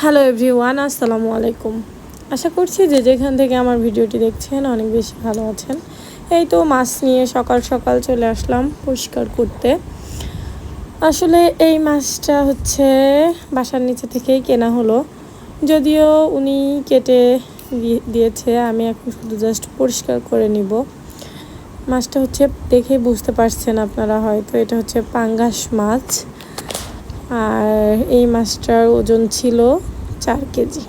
Hello everyone আসসালামু আলাইকুম। আশা করছি যে যেখান থেকে আমার ভিডিওটি দেখছেন অনেক বেশি ভালো আছেন। এই তো মাছ নিয়ে সকাল সকাল চলে আসলাম পরিষ্কার করতে। আসলে এই মাছটা হচ্ছে বাসার নিচে থেকেই কেনা হলো। যদিও উনি কেটে দিয়ে- দিয়েছে, আমি এখন শুধু জাস্ট পরিষ্কার করে নিব। মাছটা হচ্ছে দেখে বুঝতে পারছেন আপনারা হয়তো, এটা হচ্ছে পাঙ্গাস মাছ। আর এই মাছটার ওজন ছিল চার কেজি।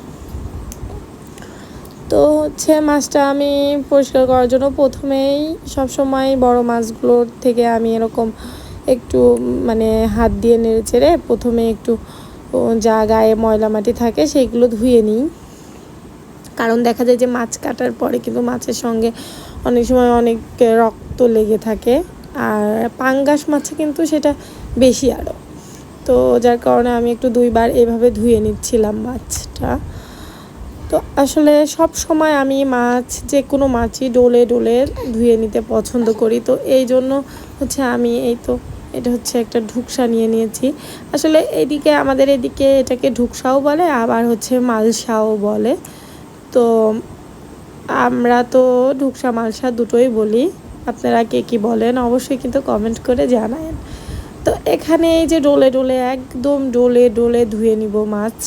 তো হচ্ছে মাছটা আমি পরিষ্কার করার জন্য প্রথমেই সবসময় বড় মাছগুলোর থেকে আমি এরকম একটু মানে হাত দিয়ে নেড়ে চেড়ে প্রথমে একটু যা গায়ে ময়লা মাটি থাকে সেইগুলো ধুয়ে নিই। কারণ দেখা যায় যে মাছ কাটার পরে কিন্তু মাছের সঙ্গে অনেক সময় অনেক রক্ত লেগে থাকে। আর পাঙ্গাস মাছে কিন্তু সেটা বেশি আরও তো যার কারণে আমি একটু দুইবার এভাবে ধুয়ে নিচ্ছিলাম মাছটা। তো আসলে সব সময় আমি মাছ যে কোনো মাছই ডোলে ডোলে ধুয়ে নিতে পছন্দ করি। তো এই জন্য হচ্ছে আমি এই তো, এটা হচ্ছে একটা ঢুকসা নিয়ে নিয়েছি। আসলে এদিকে, আমাদের এদিকে এটাকে ঢুকসাও বলে, আবার হচ্ছে মালসাও বলে। তো আমরা তো ঢুকসা, মালসা দুটোই বলি। আপনারা কে কী বলেন, অবশ্যই কিন্তু কমেন্ট করে জানায়েন। তো এখানে এই যে ডোলে ডোলে, একদম ডোলে ডোলে ধুয়ে নিব মাছ।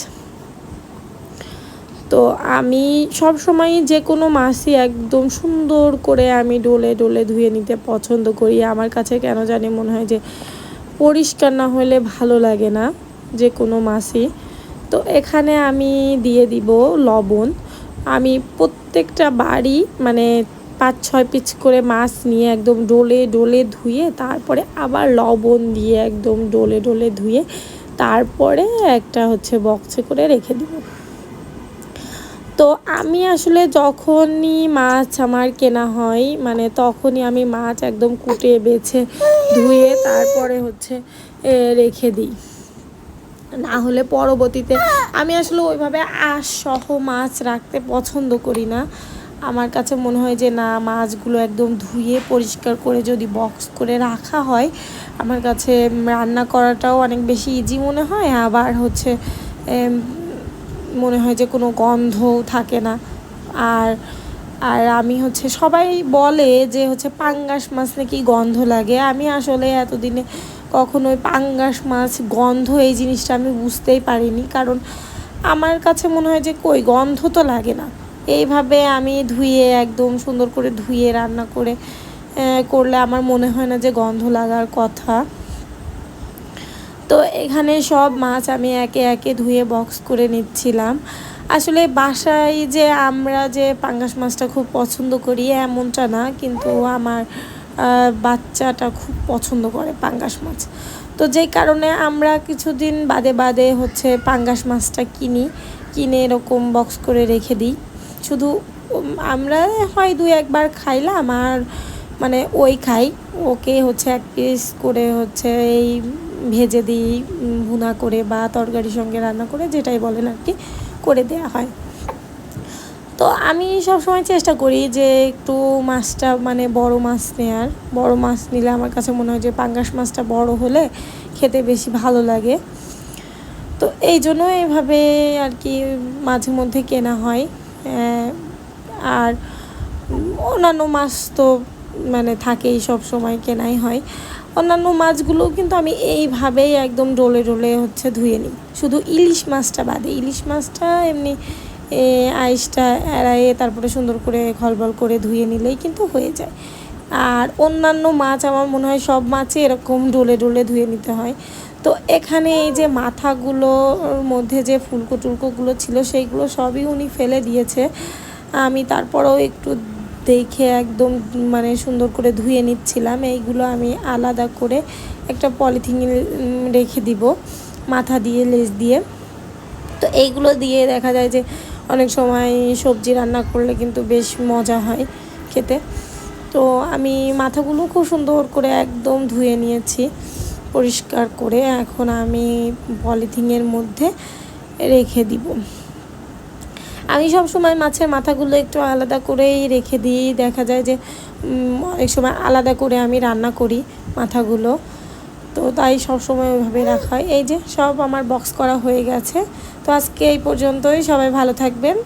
তো আমি সব সময় যে কোনো মাছই একদম সুন্দর করে আমি ডোলে ডোলে ধুয়ে নিতে পছন্দ করি। আমার কাছে কেন জানি মনে হয় যে পরিষ্কার না হলে ভালো লাগে না যে কোনো মাছই। তো এখানে আমি দিয়ে দিব লবণ। আমি প্রত্যেকটা বাড়ি মানে পাঁচ ছয় পিস করে মাছ নিয়ে একদম ডোলে ডোলে ধুয়ে তারপরে আবার লবণ দিয়ে একদম ডোলে ডোলে ধুয়ে তারপরে একটা হচ্ছে বক্সে করে রেখে দিব। তো আমি আসলে যখনই মাছ আমার কেনা হয় মানে তখনই আমি মাছ একদম কুটে, বেছে, ধুয়ে তারপরে হচ্ছে রেখে দিই। না হলে পরবর্তীতে আমি আসলে ওইভাবে আঁশ সহ মাছ রাখতে পছন্দ করি না। আমার কাছে মনে হয় যে না, মাছগুলো একদম ধুয়ে পরিষ্কার করে যদি বক্স করে রাখা হয়, আমার কাছে রান্না করাটাও অনেক বেশি ইজি মনে হয়। আবার হচ্ছে মনে হয় যে কোনো গন্ধও থাকে না। আর আর আমি হচ্ছে, সবাই বলে যে হচ্ছে পাঙ্গাস মাছ নাকি গন্ধ লাগে। আমি আসলে এতদিনে কখনো ওই পাঙ্গাস মাছ গন্ধ এই জিনিসটা আমি বুঝতেই পারিনি। কারণ আমার কাছে মনে হয় যে কই, গন্ধ তো লাগে না। এইভাবে আমি ধুয়ে, একদম সুন্দর করে ধুয়ে, রান্না করে করলে আমার মনে হয় না যে গন্ধ লাগার কথা। তো এখানে সব মাছ আমি একে একে ধুয়ে বক্স করে নিচ্ছিলাম। আসলে বাসায় যে আমরা যে পাঙ্গাস মাছটা খুব পছন্দ করি এমনটা না, কিন্তু আমার বাচ্চাটা খুব পছন্দ করে পাঙ্গাস মাছ। তো যেই কারণে আমরা কিছুদিন বাদে বাদে হচ্ছে পাঙ্গাস মাছটা কিনি, কিনে এরকম বক্স করে রেখে দিই। শুধু আমরা হয় দুই একবার খাইলাম আর মানে ওই খাই। ওকে হচ্ছে এক পিস করে হচ্ছে এই ভেজে দিই ভুনা করে বা তরকারির সঙ্গে রান্না করে যেটাই বলেন আর কি, করে দেওয়া হয়। তো আমি সবসময় চেষ্টা করি যে একটু মাছটা মানে বড় মাছ নেয়ার। বড় মাছ নিলে আমার কাছে মনে হয় যে পাঙ্গাস মাছটা বড় হলে খেতে বেশি ভালো লাগে। তো এই জন্য এইভাবে আর কি মাঝে মধ্যে কেনা হয়। আর অন্যান্য মাছ তো মানে থাকেই সব সময়, কেনাই হয়। অন্যান্য মাছগুলো কিন্তু আমি এইভাবেই একদম ডোলে ডোলে হচ্ছে ধুয়ে নিই। শুধু ইলিশ মাছটা বাদে, ইলিশ মাছটা এমনি আইসটা এড়ায়ে তারপরে সুন্দর করে খলবল করে ধুয়ে নিলেই কিন্তু হয়ে যায়। আর অন্যান্য মাছ আমার মনে হয় সব মাছই এরকম ডোলে ডোলে ধুয়ে নিতে হয়। তো এখানে এই যে মাথাগুলোর মধ্যে যে ফুলকো টুলকোগুলো ছিল, সেইগুলো সবই উনি ফেলে দিয়েছে। আমি তারপরেও একটু দেখে একদম মানে সুন্দর করে ধুয়ে নিচ্ছিলাম। এইগুলো আমি আলাদা করে একটা পলিথিনে রেখে দিব, মাথা দিয়ে, লেজ দিয়ে। তো এইগুলো দিয়ে দেখা যায় যে অনেক সময় সবজি রান্না করলে কিন্তু বেশ মজা হয় খেতে। তো আমি মাথাগুলো খুব সুন্দর করে একদম ধুয়ে নিয়েছি, পরিষ্কার করে। এখন আমি পলিথিনের মধ্যে রেখে দিব। আমি সব সময় মাছের মাথাগুলো একটু আলাদা করেই রেখে দিই। দেখা যায় যে অনেক সময় আলাদা করে আমি রান্না করি মাথাগুলো। তো তাই সব সময় ওইভাবে রাখা হয়। এই যে সব আমার বক্স করা হয়ে গেছে। তো আজকে এই পর্যন্তই। সবাই ভালো থাকবেন।